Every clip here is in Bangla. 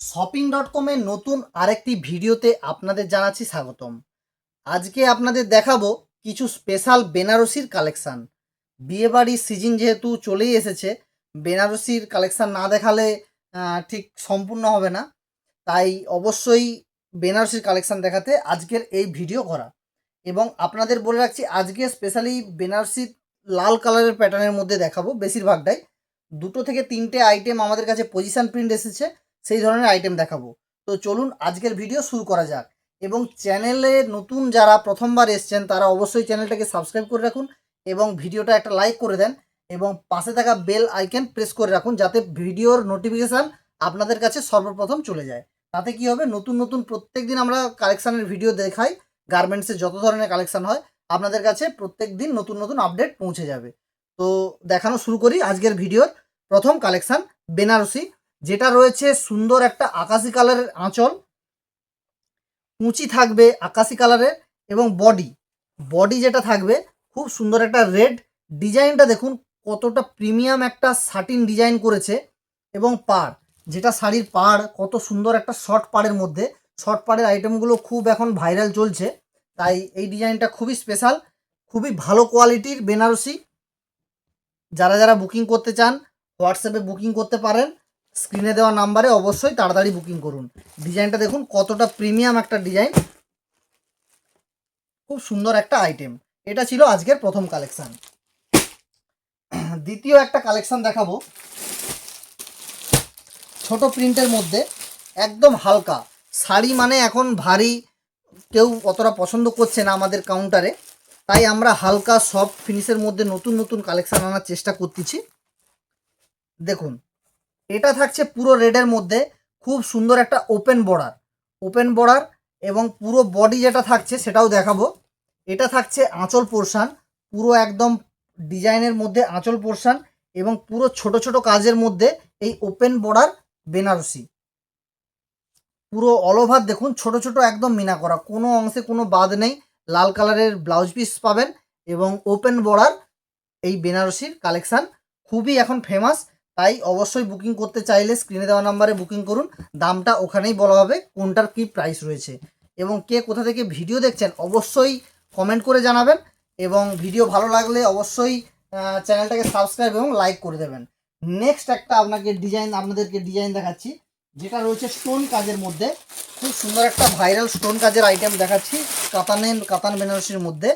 শপিং ডট কমের নতুন আরেকটি ভিডিওতে আপনাদের জানাচ্ছি স্বাগতম। আজকে আপনাদের দেখাবো কিছু স্পেশাল বেনারসির কালেকশান বিয়েবাড়ির সিজন যেহেতু চলেই এসেছে, বেনারসির কালেকশান না দেখালে ঠিক সম্পূর্ণ হবে না। তাই অবশ্যই বেনারসির কালেকশান দেখাতে আজকের এই ভিডিও করা। এবং আপনাদের বলে রাখছি, আজকে স্পেশালি বেনারসির লাল কালারের প্যাটার্নের মধ্যে দেখাবো বেশিরভাগটাই। দুটো থেকে তিনটে আইটেম আমাদের কাছে পজিশন প্রিন্ট এসেছে। সেই ধরনের আইটেম দেখাবো। তো চলুন আজকের ভিডিও শুরু করা যাক। এবং চ্যানেলে নতুন যারা প্রথমবার এসছেন, তারা অবশ্যই চ্যানেলটাকে সাবস্ক্রাইব করে রাখুন এবং ভিডিওটা একটা লাইক করে দেন এবং পাশে থাকা বেল আইকন প্রেস করে রাখুন যাতে ভিডিওর নোটিফিকেশান আপনাদের কাছে সর্বপ্রথম চলে যায়। তাতে কি হবে? নতুন নতুন প্রত্যেক দিন আমরা কালেকশানের ভিডিও দেখাই। গার্মেন্টসের যত ধরনের কালেকশান হয়, আপনাদের কাছে প্রত্যেক দিন নতুন নতুন আপডেট পৌঁছে যাবে। তো দেখানো শুরু করি আজকের ভিডিওর প্রথম কালেকশান বেনারসি যেটা রয়েছে সুন্দর একটা আকাশি কালারের আঁচল, কুচি থাকবে আকাশি কালারের এবং বডি বডি যেটা থাকবে খুব সুন্দর একটা রেড ডিজাইনটা দেখুন, কতটা প্রিমিয়াম একটা সাটিন ডিজাইন করেছে এবং পাড়, যেটা শাড়ির পাড়, কত সুন্দর একটা শর্ট পাড়ের মধ্যে শর্ট পাড়ের আইটেমগুলো খুব এখন ভাইরাল চলছে, তাই এই ডিজাইনটা খুবই স্পেশাল খুবই ভালো কোয়ালিটির বেনারসি, যারা যারা বুকিং করতে চান, হোয়াটসঅ্যাপে বুকিং করতে পারেন স্ক্রিনে দেওয়া নাম্বারে অবশ্যই তাড়াতাড়ি বুকিং করুন। ডিজাইনটা দেখুন, কতটা প্রিমিয়াম একটা ডিজাইন। খুব সুন্দর একটা আইটেম। এটা ছিল আজকের প্রথম কালেকশান। দ্বিতীয় একটা কালেকশান দেখাবো। ছোট প্রিন্টের মধ্যে একদম হালকা। শাড়ি মানে এখন ভারী, কেউ অতটা পছন্দ করছে না আমাদের কাউন্টারে তাই আমরা হালকা সফট ফিনিশের মধ্যে নতুন নতুন কালেকশান আনার চেষ্টা করতেছি। দেখুন এটা থাকছে পুরো রেডের মধ্যে খুব সুন্দর একটা ওপেন বর্ডার। ওপেন বর্ডার এবং পুরো বডি যেটা থাকছে সেটাও দেখাবো। এটা থাকছে আঁচল পোর্শান, পুরো একদম ডিজাইনের মধ্যে আঁচল পোর্শান এবং পুরো ছোট ছোট কাজের মধ্যে এই ওপেন বর্ডার বেনারসি। পুরো অল ওভার দেখুন, ছোট ছোট একদম মিনা করা। কোনো অংশে কোনো বাদ নেই, লাল কালারের ব্লাউজ পিস পাবেন এবং ওপেন বর্ডার এই বেনারসির কালেকশান খুবই এখন ফেমাস তাই অবশ্যই বুকিং করতে চাইলে স্ক্রিনে দেওয়া নাম্বারে বুকিং করুন। দামটা ওখানেই বলা হবে কোনটার কী প্রাইস রয়েছে। এবং কে কোথা থেকে ভিডিও দেখছেন অবশ্যই কমেন্ট করে জানাবেন এবং ভিডিও ভালো লাগলে অবশ্যই চ্যানেলটাকে সাবস্ক্রাইব এবং লাইক করে দেবেন। নেক্সট একটা আপনাকে ডিজাইন আপনাদেরকে ডিজাইন দেখাচ্ছি, যেটা রয়েছে স্টোন কাজের মধ্যে। খুব সুন্দর একটা ভাইরাল স্টোন কাজের আইটেম দেখাচ্ছি, কাতানের, কাতান বেনারসির মধ্যে।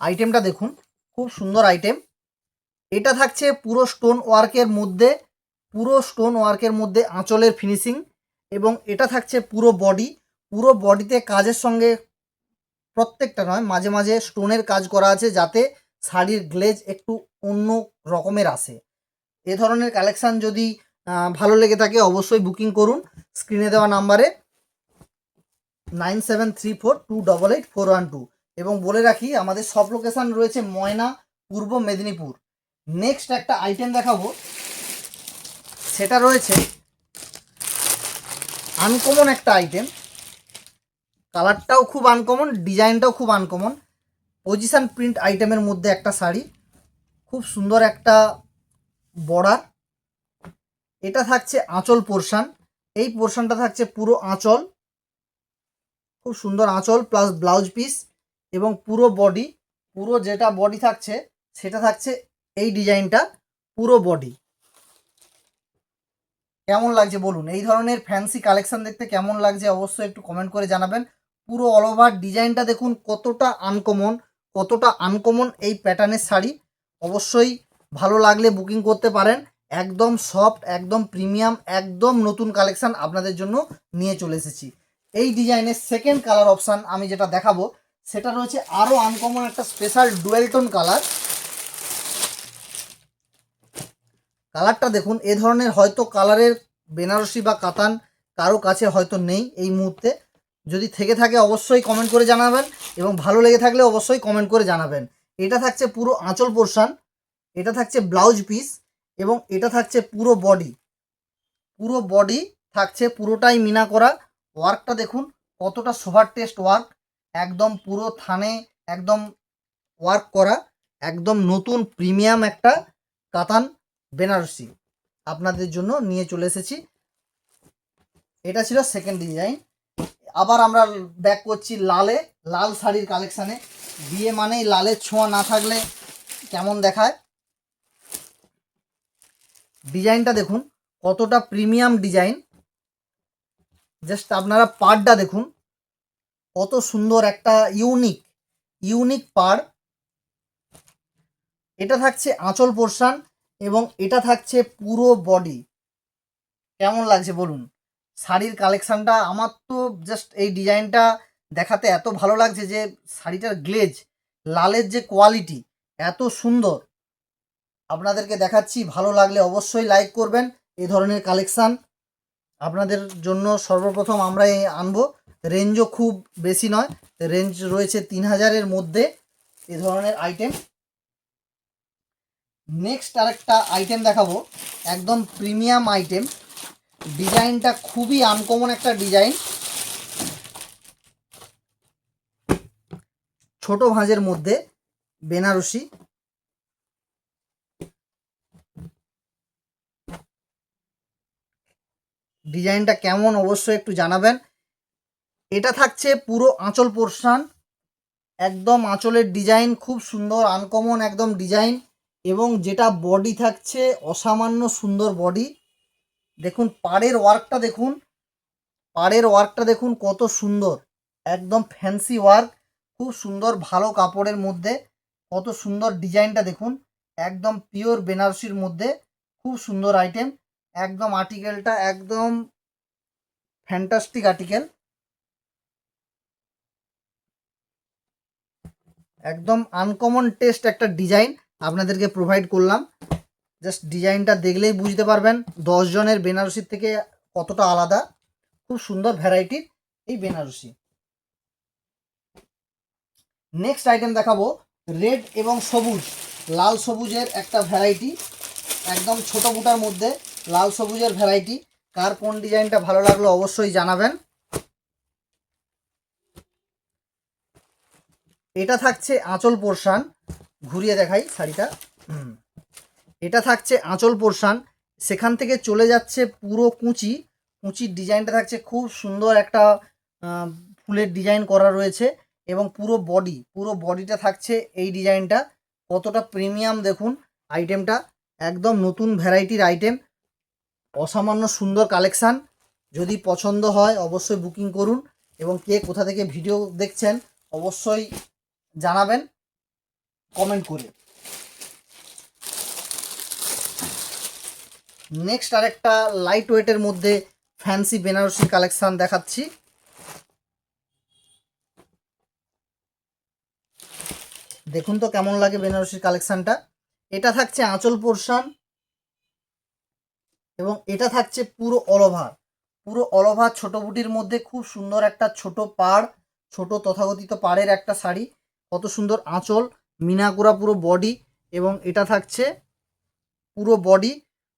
আইটেমটা দেখুন, খুব সুন্দর আইটেম এটা থাকছে পুরো স্টোন ওয়ার্কের মধ্যে, পুরো স্টোন ওয়ার্কের মধ্যে আঁচলের ফিনিশিং এবং এটা থাকছে পুরো বডি পুরো বডিতে কাজের সঙ্গে প্রত্যেকটা নয়, মাঝে মাঝে স্টোনের কাজ করা আছে যাতে শাড়ির গ্লেজ একটু অন্য রকমের আসে। এ ধরনের কালেকশান যদি ভালো লেগে থাকে অবশ্যই বুকিং করুন। স্ক্রিনে দেওয়া নাম্বারে nine seven three four two double eight four one two এবং বলে রাখি, আমাদের সব লোকেশান রয়েছে ময়না, পূর্ব মেদিনীপুর। নেক্সট একটা আইটেম দেখাবো। সেটা রয়েছে আনকমন একটা আইটেম কালারটাও খুব আনকমন ডিজাইনটাও খুব আনকমন পজিশন প্রিন্ট আইটেমের মধ্যে একটা শাড়ি। খুব সুন্দর একটা বর্ডার এটা থাকছে আঁচল পোর্শান এই পোর্শনটা থাকছে পুরো আঁচল। খুব সুন্দর আঁচল প্লাস ব্লাউজ পিস এবং পুরো বডি পুরো যেটা বডি থাকছে, সেটা থাকছে এই ডিজাইনটা পুরো বডি কেমন লাগছে বলুন? এই ধরনের ফ্যান্সি কালেকশন দেখতে কেমন লাগছে অবশ্যই একটু কমেন্ট করে জানাবেন। পুরো অল ওভার ডিজাইনটা দেখুন কতটা আনকমন কতটা আনকমন এই প্যাটার্নের শাড়ি। অবশ্যই ভালো লাগলে বুকিং করতে পারেন। একদম সফট একদম প্রিমিয়াম একদম নতুন কালেকশান আপনাদের জন্য নিয়ে চলে এসেছি। এই ডিজাইনের সেকেন্ড কালার অপশান আমি যেটা দেখাবো সেটা রয়েছে আরও আনকমন একটা স্পেশাল ডুয়েলটন কালার কালারটা দেখুন, এ ধরনের হয়তো কালারের বেনারসি বা কাতান কারও কাছে হয়তো নেই এই মুহূর্তে। যদি থেকে থাকে অবশ্যই কমেন্ট করে জানাবেন এবং ভালো লেগে থাকলে অবশ্যই কমেন্ট করে জানাবেন। এটা থাকছে পুরো আঁচল পোর্শান এটা থাকছে ব্লাউজ পিস এবং এটা থাকছে পুরো বডি পুরো বডি থাকছে পুরোটাই মিনা করা। ওয়ার্কটা দেখুন, কতটা সোভার টেস্ট ওয়ার্ক একদম পুরো থানে একদম ওয়ার্ক করা, একদম নতুন প্রিমিয়াম একটা কাতান বেনারসি আপনাদের জন্য নিয়ে চলে এসেছি। এটা ছিল সেকেন্ড ডিজাইন আবার আমরা ব্যাক করছি লালে, লাল শাড়ির কালেকশানে বিয়ে মানেই লালের ছোঁয়া না থাকলে কেমন দেখায়? ডিজাইনটা দেখুন, কতটা প্রিমিয়াম ডিজাইন জাস্ট আপনারা পাড়টা দেখুন। কত সুন্দর একটা ইউনিক ইউনিক পাড় এটা থাকছে আঁচল পোর্শন এবং এটা থাকছে পুরো বডি কেমন লাগছে বলুন? শাড়ির কালেকশানটা আমার তো জাস্ট এই ডিজাইনটা দেখাতে এত ভালো লাগছে যে শাড়িটার গ্লেজ লালের যে কোয়ালিটি এত সুন্দর। আপনাদেরকে দেখাচ্ছি, ভালো লাগলে অবশ্যই লাইক করবেন। এ ধরনের কালেকশান আপনাদের জন্য সর্বপ্রথম আমরা এই আনব। রেঞ্জও খুব বেশি নয়। রেঞ্জ রয়েছে তিন হাজারের মধ্যে এ ধরনের আইটেম নেক্সট আরেকটা আইটেম দেখাবো। একদম প্রিমিয়াম আইটেম ডিজাইনটা খুবই আনকমন একটা ডিজাইন। ছোট ভাঁজের মধ্যে বেনারসি। ডিজাইনটা কেমন অবশ্যই একটু জানাবেন। এটা থাকছে পুরো আঁচল পোর্শন একদম আঁচলের ডিজাইন খুব সুন্দর আনকমন একদম ডিজাইন এবং যেটা বডি থাকছে অসামান্য সুন্দর বডি দেখুন, পাড়ের ওয়ার্কটা দেখুন, পাড়ের ওয়ার্কটা দেখুন কত সুন্দর, একদম ফ্যান্সি ওয়ার্ক খুব সুন্দর ভালো কাপড়ের মধ্যে, কত সুন্দর ডিজাইনটা দেখুন, একদম পিওর বেনারসির মধ্যে, খুব সুন্দর আইটেম একদম আর্টিকেলটা একদম ফ্যান্টাস্টিক আর্টিকেল একদম আনকমন টেস্ট একটা ডিজাইন আপনাদেরকে প্রোভাইড করলাম। জাস্ট ডিজাইনটা দেখলেই বুঝতে পারবেন জনের বেনারসির থেকে কতটা আলাদা। খুব সুন্দর ভ্যারাইটির এই বেনারসি। নেক্সট আইটেম দেখাবো রেড এবং সবুজ, লাল সবুজের একটা ভ্যারাইটি একদম ছোট বুটার মধ্যে লাল সবুজের ভ্যারাইটি কার কোন ডিজাইনটা ভালো লাগল অবশ্যই জানাবেন। এটা থাকছে আঁচল পোর্শান। ঘুরিয়ে দেখাই শাড়িটা। এটা থাকছে আঁচল পোর্শান। সেখান থেকে চলে যাচ্ছে পুরো কুঁচি। কুঁচির ডিজাইনটা থাকছে খুব সুন্দর একটা ফুলের ডিজাইন করা রয়েছে এবং পুরো বডি, পুরো বডিটা থাকছে এই ডিজাইনটা। কতটা প্রিমিয়াম দেখুন আইটেমটা। একদম নতুন ভ্যারাইটির আইটেম। অসামান্য সুন্দর কালেকশান। যদি পছন্দ হয় অবশ্যই বুকিং করুন এবং কে কোথা থেকে ভিডিও দেখছেন অবশ্যই জানাবেন কমেন্ট করে। নেক্সট আরেকটা লাইট ওয়েটের মধ্যে ফ্যান্সি বেনারসি কালেকশন দেখাচ্ছি। দেখুন তো কেমন লাগে বেনারসির কালেকশনটা এটা থাকছে আঁচল পোর্শন এবং এটা থাকছে পুরো অলভার পুরো অল ওভার ছোটো বুটির মধ্যে খুব সুন্দর একটা ছোট পাড়, ছোট তথাকথিত পাড়ের একটা শাড়ি। কত সুন্দর আঁচল মিনাকুরা পুরো বডি এবং এটা থাকছে পুরো বডি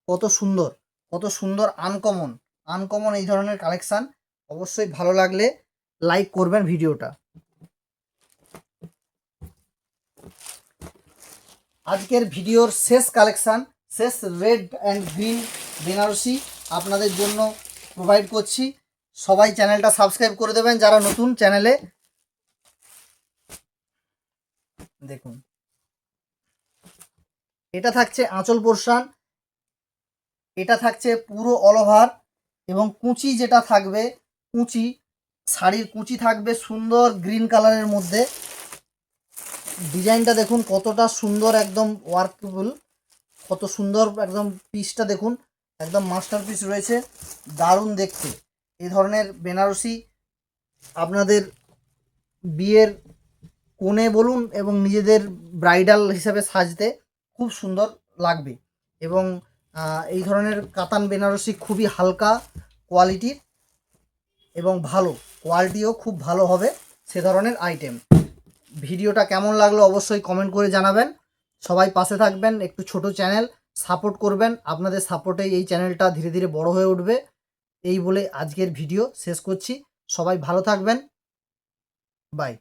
কত সুন্দর কত সুন্দর আনকমন আনকমন এই ধরনের কালেকশান অবশ্যই ভালো লাগলে লাইক করবেন ভিডিওটা। আজকের ভিডিওর শেষ কালেকশান শেষ রেড অ্যান্ড গ্রিন বেনারসি আপনাদের জন্য প্রোভাইড করছি। সবাই চ্যানেলটা সাবস্ক্রাইব করে দেবেন, যারা নতুন চ্যানেলে দেখুন। এটা থাকছে আঁচল পোর্শান, এটা থাকছে পুরো অল ওভার এবং কুচি যেটা থাকবে, কুচি, শাড়ির কুচি থাকবে সুন্দর গ্রিন কালারের মধ্যে। ডিজাইনটা দেখুন কতটা সুন্দর, একদম ওয়ার্কেবল কত সুন্দর একদম পিসটা দেখুন, একদম মাস্টার পিস রয়েছে, দারুণ দেখতে। এই ধরনের বেনারসি আপনাদের বিয়ের কোণে বলুন এবং নিজেদের ব্রাইডাল হিসাবে সাজতে খুব সুন্দর লাগবে। এবং এই ধরনের কাতান বেনারসি খুবই হালকা কোয়ালিটির এবং ভালো। কোয়ালিটিও খুব ভালো হবে সে ধরনের আইটেম ভিডিওটা কেমন লাগল অবশ্যই কমেন্ট করে জানাবেন। সবাই পাশে থাকবেন, একটু ছোট চ্যানেল সাপোর্ট করবেন। আপনাদের সাপোর্টে এই চ্যানেলটা ধীরে ধীরে বড় হয়ে উঠবে। এই বলে আজকের ভিডিও শেষ করছি। সবাই ভালো থাকবেন। বাই